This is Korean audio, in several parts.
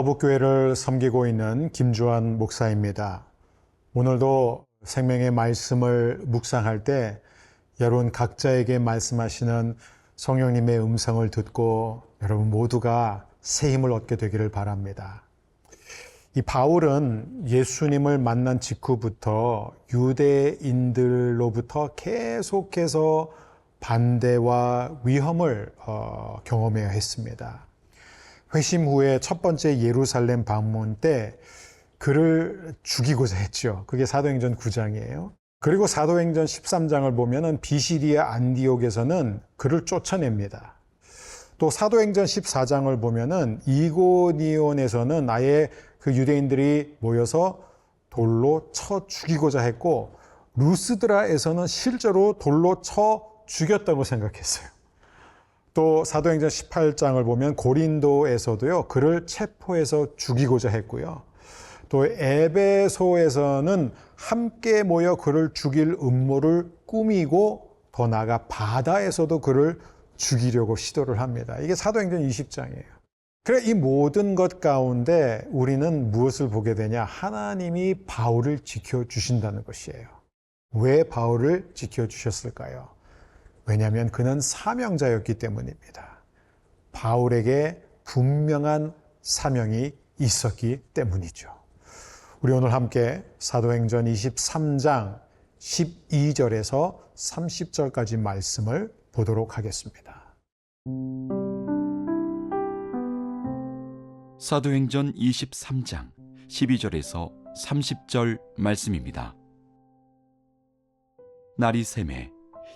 허북교회를 섬기고 있는 김주환 목사입니다. 오늘도 생명의 말씀을 묵상할 때 여러분 각자에게 말씀하시는 성령님의 음성을 듣고 여러분 모두가 새 힘을 얻게 되기를 바랍니다. 이 바울은 예수님을 만난 직후부터 유대인들로부터 계속해서 반대와 위험을 어, 경험해야 했습니다. 회심 후에 첫 번째 예루살렘 방문 때 그를 죽이고자 했죠. 그게 사도행전 9장이에요. 그리고 사도행전 13장을 보면은 비시리아 안디옥에서는 그를 쫓아냅니다. 또 사도행전 14장을 보면은 이고니온에서는 아예 그 유대인들이 모여서 돌로 쳐 죽이고자 했고 루스드라에서는 실제로 돌로 쳐 죽였다고 생각했어요. 또 사도행전 18장을 보면 고린도에서도요 그를 체포해서 죽이고자 했고요. 또 에베소에서는 함께 모여 그를 죽일 음모를 꾸미고 더 나아가 바다에서도 그를 죽이려고 시도를 합니다. 이게 사도행전 20장이에요. 그래 이 모든 것 가운데 우리는 무엇을 보게 되냐? 하나님이 바울을 지켜 주신다는 것이에요. 왜 바울을 지켜 주셨을까요? 왜냐하면 그는 사명자였기 때문입니다. 바울에게 분명한 사명이 있었기 때문이죠. 우리 오늘 함께 사도행전 23장 12절에서 30절까지 말씀을 보도록 하겠습니다. 사도행전 23장 12절에서 30절 말씀입니다. 날이 새매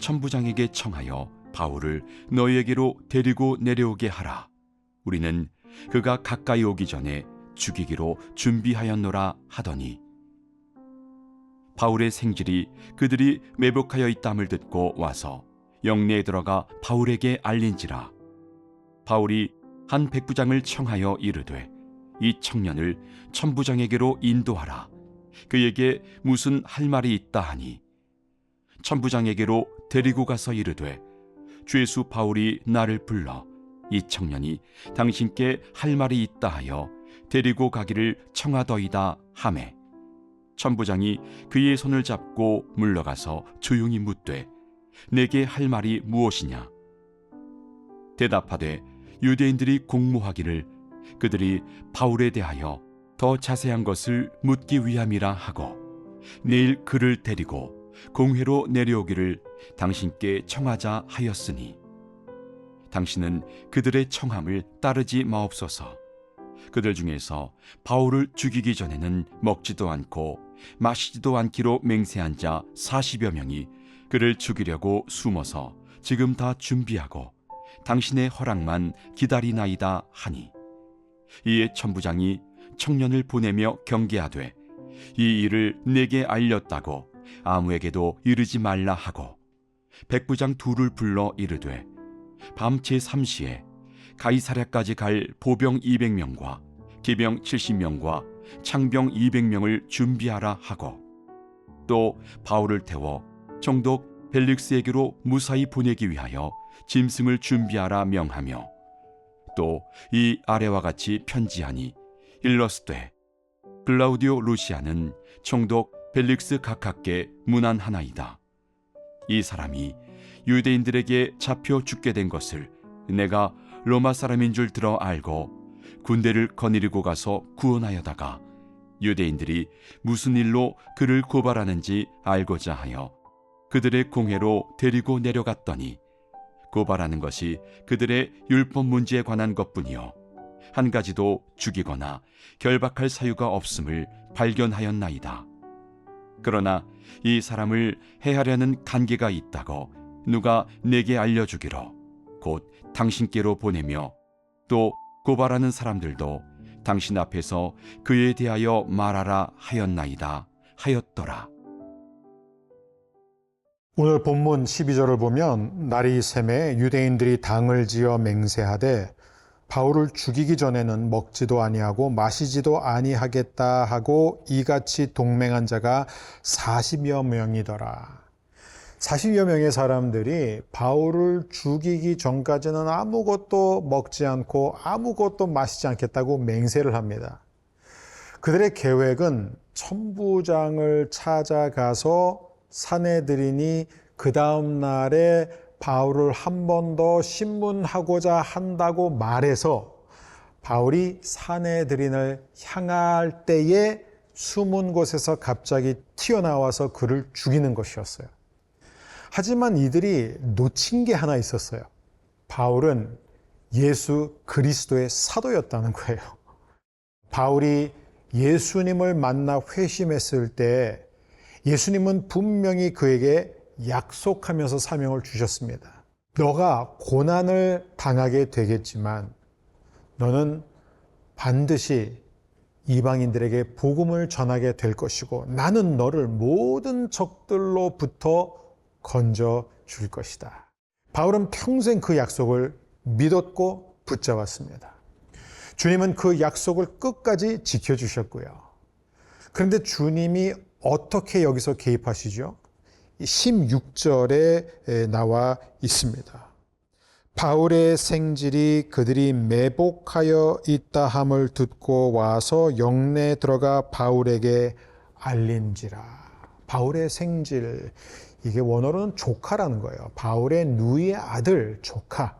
천부장에게 청하여 바울을 너희에게로 데리고 내려오게 하라. 우리는 그가 가까이 오기 전에 죽이기로 준비하였노라 하더니 바울의 생질이 그들이 매복하여 있담을 듣고 와서 영내에 들어가 바울에게 알린지라 바울이 한 백부장을 청하여 이르되 이 청년을 천부장에게로 인도하라 그에게 무슨 할 말이 있다 하니 천부장에게로 데리고 가서 이르되 죄수 바울이 나를 불러 이 청년이 당신께 할 말이 있다 하여 데리고 가기를 청하더이다 하매 천부장이 그의 손을 잡고 물러가서 조용히 묻되 내게 할 말이 무엇이냐? 대답하되 유대인들이 공모하기를 그들이 바울에 대하여 더 자세한 것을 묻기 위함이라 하고 내일 그를 데리고 공회로 내려오기를 당신께 청하자 하였으니 당신은 그들의 청함을 따르지 마옵소서. 그들 중에서 바울을 죽이기 전에는 먹지도 않고 마시지도 않기로 맹세한 자 40여 명이 그를 죽이려고 숨어서 지금 다 준비하고 당신의 허락만 기다리나이다 하니 이에 천부장이 청년을 보내며 경계하되 이 일을 내게 알렸다고 아무에게도 이르지 말라 하고 백부장 둘을 불러 이르되 밤 제3시에 가이사랴까지 갈 보병 200명과 기병 70명과 창병 200명을 준비하라 하고 또 바울을 태워 총독 벨릭스에게로 무사히 보내기 위하여 짐승을 준비하라 명하며 또 이 아래와 같이 편지하니 일러스되 글라우디오 루시아는 총독 벨릭스 각하께 문안하나이다. 이 사람이 유대인들에게 잡혀 죽게 된 것을 내가 로마 사람인 줄 들어 알고 군대를 거느리고 가서 구원하여다가 유대인들이 무슨 일로 그를 고발하는지 알고자 하여 그들의 공회로 데리고 내려갔더니 고발하는 것이 그들의 율법 문제에 관한 것뿐이요 한 가지도 죽이거나 결박할 사유가 없음을 발견하였나이다. 그러나 이 사람을 해하려는 관계가 있다고 누가 내게 알려주기로 곧 당신께로 보내며 또 고발하는 사람들도 당신 앞에서 그에 대하여 말하라 하였나이다 하였더라. 오늘 본문 12절을 보면 날이 샘에 유대인들이 당을 지어 맹세하되 바울을 죽이기 전에는 먹지도 아니하고 마시지도 아니하겠다 하고 이같이 동맹한 자가 40여 명이더라. 40여 명의 사람들이 바울을 죽이기 전까지는 아무것도 먹지 않고 아무것도 마시지 않겠다고 맹세를 합니다. 그들의 계획은 천부장을 찾아가서 사내들이니 그 다음 날에 바울을 한 번 더 신문하고자 한다고 말해서 바울이 사내들인을 향할 때에 숨은 곳에서 갑자기 튀어나와서 그를 죽이는 것이었어요. 하지만 이들이 놓친 게 하나 있었어요. 바울은 예수 그리스도의 사도였다는 거예요. 바울이 예수님을 만나 회심했을 때 예수님은 분명히 그에게 약속하면서 사명을 주셨습니다. 너가 고난을 당하게 되겠지만 너는 반드시 이방인들에게 복음을 전하게 될 것이고 나는 너를 모든 적들로부터 건져 줄 것이다. 바울은 평생 그 약속을 믿었고 붙잡았습니다. 주님은 그 약속을 끝까지 지켜주셨고요. 그런데 주님이 어떻게 여기서 개입하시죠? 16절에 나와 있습니다. 바울의 생질이 그들이 매복하여 있다 함을 듣고 와서 영내에 들어가 바울에게 알린지라. 바울의 생질, 이게 원어로는 조카라는 거예요. 바울의 누이의 아들, 조카.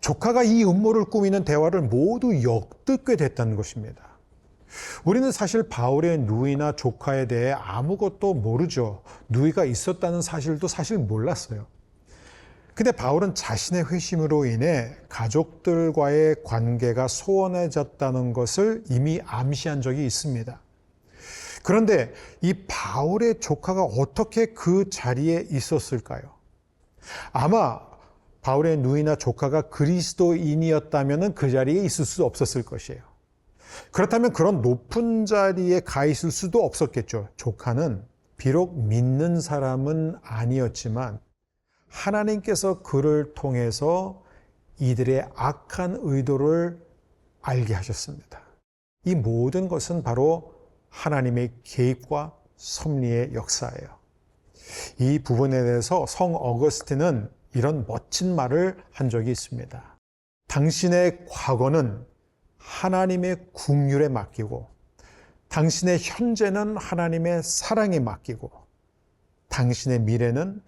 조카가 이 음모를 꾸미는 대화를 모두 엿듣게 됐다는 것입니다. 우리는 사실 바울의 누이나 조카에 대해 아무것도 모르죠. 누이가 있었다는 사실도 사실 몰랐어요. 근데 바울은 자신의 회심으로 인해 가족들과의 관계가 소원해졌다는 것을 이미 암시한 적이 있습니다. 그런데 이 바울의 조카가 어떻게 그 자리에 있었을까요? 아마 바울의 누이나 조카가 그리스도인이었다면 그 자리에 있을 수 없었을 것이에요. 그렇다면 그런 높은 자리에 가 있을 수도 없었겠죠. 조카는 비록 믿는 사람은 아니었지만 하나님께서 그를 통해서 이들의 악한 의도를 알게 하셨습니다. 이 모든 것은 바로 하나님의 개입과 섭리의 역사예요. 이 부분에 대해서 성 어거스틴은 이런 멋진 말을 한 적이 있습니다. 당신의 과거는 하나님의 국률에 맡기고 당신의 현재는 하나님의 사랑에 맡기고 당신의 미래는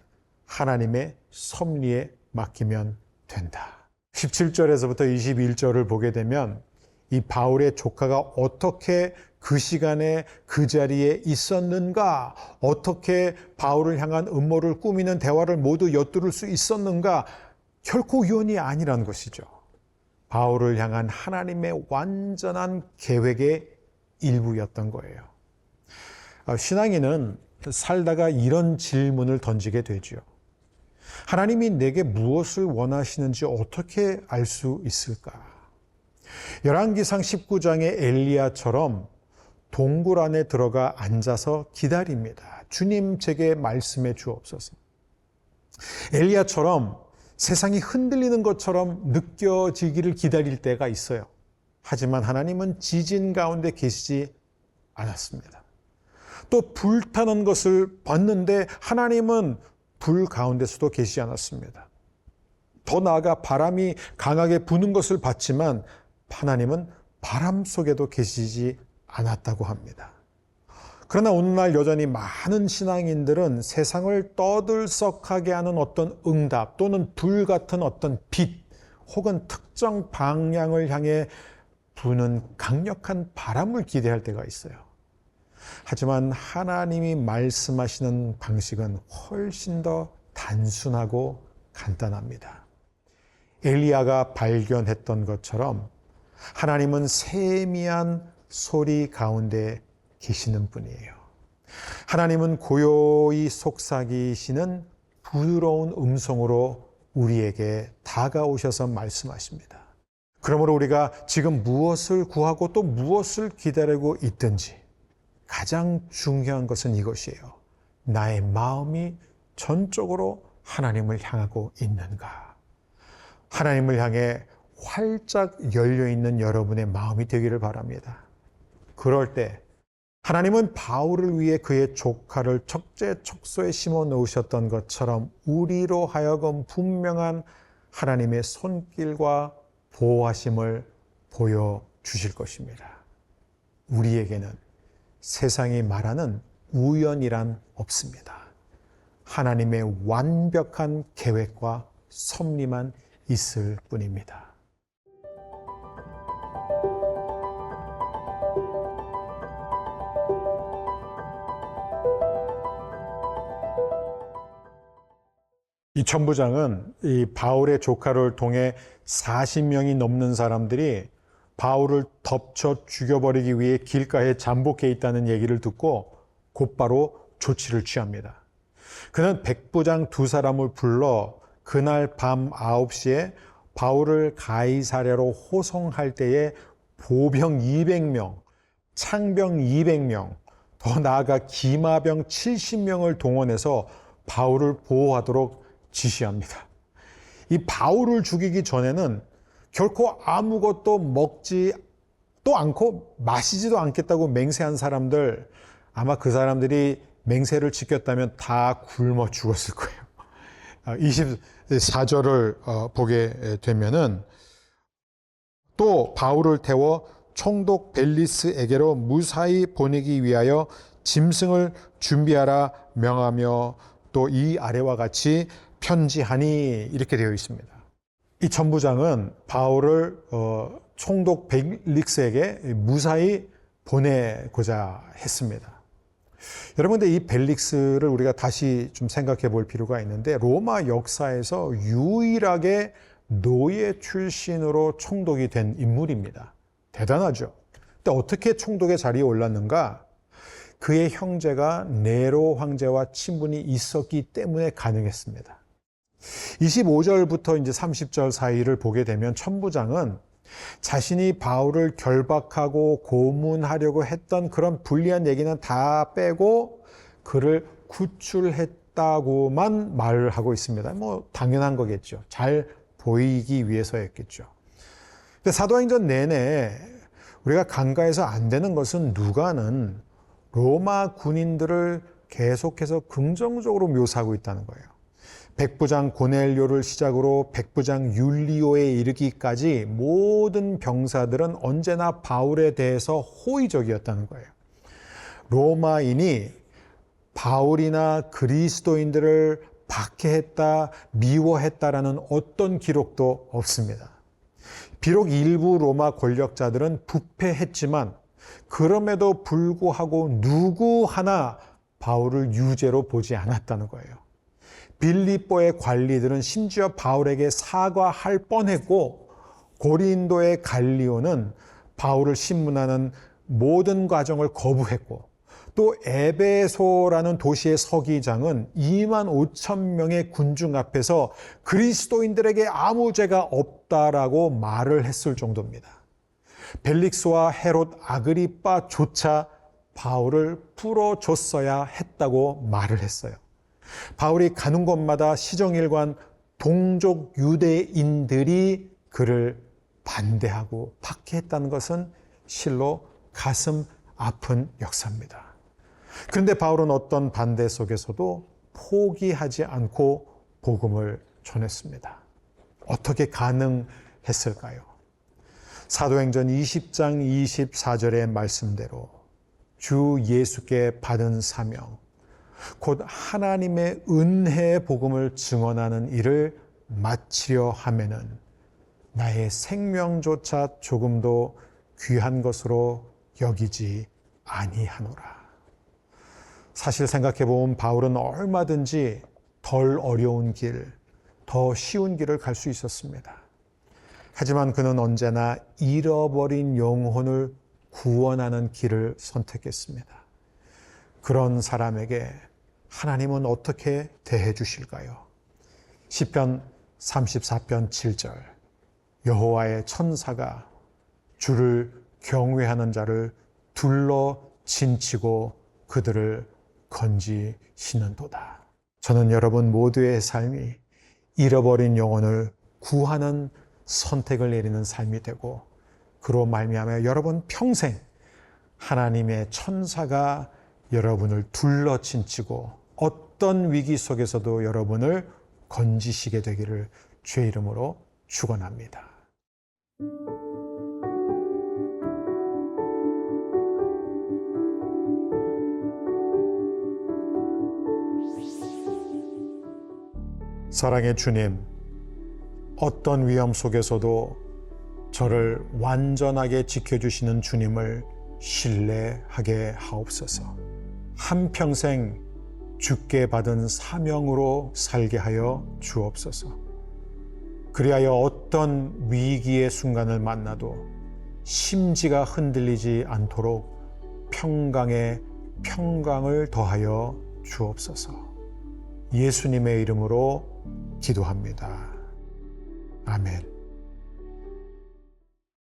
하나님의 섭리에 맡기면 된다. 17절에서부터 21절을 보게 되면 이 바울의 조카가 어떻게 그 시간에 그 자리에 있었는가, 어떻게 바울을 향한 음모를 꾸미는 대화를 모두 엿들을 수 있었는가, 결코 우연이 아니라는 것이죠. 바울을 향한 하나님의 완전한 계획의 일부였던 거예요. 어, 신앙인은 살다가 이런 질문을 던지게 되죠. 하나님이 내게 무엇을 원하시는지 어떻게 알 수 있을까? 열왕기상 19장의 엘리야처럼 동굴 안에 들어가 앉아서 기다립니다. 주님 제게 말씀해 주옵소서. 엘리야처럼 세상이 흔들리는 것처럼 느껴지기를 기다릴 때가 있어요. 하지만 하나님은 지진 가운데 계시지 않았습니다. 또 불타는 것을 봤는데 하나님은 불 가운데서도 계시지 않았습니다. 더 나아가 바람이 강하게 부는 것을 봤지만 하나님은 바람 속에도 계시지 않았다고 합니다. 그러나 오늘날 여전히 많은 신앙인들은 세상을 떠들썩하게 하는 어떤 응답 또는 불 같은 어떤 빛 혹은 특정 방향을 향해 부는 강력한 바람을 기대할 때가 있어요. 하지만 하나님이 말씀하시는 방식은 훨씬 더 단순하고 간단합니다. 엘리야가 발견했던 것처럼 하나님은 세미한 소리 가운데 계시는 분이에요. 하나님은 고요히 속삭이시는 부드러운 음성으로 우리에게 다가오셔서 말씀하십니다. 그러므로 우리가 지금 무엇을 구하고 또 무엇을 기다리고 있든지 가장 중요한 것은 이것이에요. 나의 마음이 전적으로 하나님을 향하고 있는가? 하나님을 향해 활짝 열려 있는 여러분의 마음이 되기를 바랍니다. 그럴 때 하나님은 바울을 위해 그의 조카를 척제 척소에 심어 놓으셨던 것처럼 우리로 하여금 분명한 하나님의 손길과 보호하심을 보여 주실 것입니다. 우리에게는 세상이 말하는 우연이란 없습니다. 하나님의 완벽한 계획과 섭리만 있을 뿐입니다. 천부장은 이 바울의 조카를 통해 40명이 넘는 사람들이 바울을 덮쳐 죽여버리기 위해 길가에 잠복해 있다는 얘기를 듣고 곧바로 조치를 취합니다. 그는 백부장 두 사람을 불러 그날 밤 9시에 바울을 가이사랴로 호송할 때에 보병 200명, 창병 200명, 더 나아가 기마병 70명을 동원해서 바울을 보호하도록 지시합니다. 이 바울을 죽이기 전에는 결코 아무것도 먹지 또 않고 마시지도 않겠다고 맹세한 사람들 아마 그 사람들이 맹세를 지켰다면 다 굶어 죽었을 거예요. 24절을 보게 되면은 또 바울을 태워 총독 벨리스에게로 무사히 보내기 위하여 짐승을 준비하라 명하며 또 이 아래와 같이 편지하니 이렇게 되어 있습니다. 이 천부장은 바울을 어, 총독 벨릭스에게 무사히 보내고자 했습니다. 여러분들 이 벨릭스를 우리가 다시 좀 생각해 볼 필요가 있는데 로마 역사에서 유일하게 노예 출신으로 총독이 된 인물입니다. 대단하죠. 근데 어떻게 총독의 자리에 올랐는가? 그의 형제가 네로 황제와 친분이 있었기 때문에 가능했습니다. 25절부터 이제 30절 사이를 보게 되면 천부장은 자신이 바울을 결박하고 고문하려고 했던 그런 불리한 얘기는 다 빼고 그를 구출했다고만 말을 하고 있습니다. 뭐 당연한 거겠죠. 잘 보이기 위해서였겠죠. 근데 사도행전 내내 우리가 간과해서 안 되는 것은 누가는 로마 군인들을 계속해서 긍정적으로 묘사하고 있다는 거예요. 백부장 고넬료를 시작으로 백부장 율리오에 이르기까지 모든 병사들은 언제나 바울에 대해서 호의적이었다는 거예요. 로마인이 바울이나 그리스도인들을 박해했다, 미워했다라는 어떤 기록도 없습니다. 비록 일부 로마 권력자들은 부패했지만 그럼에도 불구하고 누구 하나 바울을 유죄로 보지 않았다는 거예요. 빌립보의 관리들은 심지어 바울에게 사과할 뻔했고 고린도의 갈리오는 바울을 신문하는 모든 과정을 거부했고 또 에베소라는 도시의 서기장은 2만 5천 명의 군중 앞에서 그리스도인들에게 아무 죄가 없다라고 말을 했을 정도입니다. 벨릭스와 헤롯 아그리빠조차 바울을 풀어줬어야 했다고 말을 했어요. 바울이 가는 곳마다 시정일관 동족 유대인들이 그를 반대하고 박해했다는 것은 실로 가슴 아픈 역사입니다. 그런데 바울은 어떤 반대 속에서도 포기하지 않고 복음을 전했습니다. 어떻게 가능했을까요? 사도행전 20장 24절의 말씀대로 주 예수께 받은 사명, 곧 하나님의 은혜의 복음을 증언하는 일을 마치려 하면은 나의 생명조차 조금도 귀한 것으로 여기지 아니하노라. 사실 생각해 보면 바울은 얼마든지 덜 어려운 길, 더 쉬운 길을 갈 수 있었습니다. 하지만 그는 언제나 잃어버린 영혼을 구원하는 길을 선택했습니다. 그런 사람에게 하나님은 어떻게 대해 주실까요? 10편 34편 7절 여호와의 천사가 주를 경외하는 자를 둘러 진치고 그들을 건지시는도다. 저는 여러분 모두의 삶이 잃어버린 영혼을 구하는 선택을 내리는 삶이 되고 그로 말미암아 여러분 평생 하나님의 천사가 여러분을 둘러 친치고 어떤 위기 속에서도 여러분을 건지시게 되기를 주의 이름으로 축원합니다. 사랑의 주님, 어떤 위험 속에서도 저를 완전하게 지켜주시는 주님을 신뢰하게 하옵소서. 한평생 주께 받은 사명으로 살게 하여 주옵소서. 그리하여 어떤 위기의 순간을 만나도 심지가 흔들리지 않도록 평강에 평강을 더하여 주옵소서. 예수님의 이름으로 기도합니다. 아멘.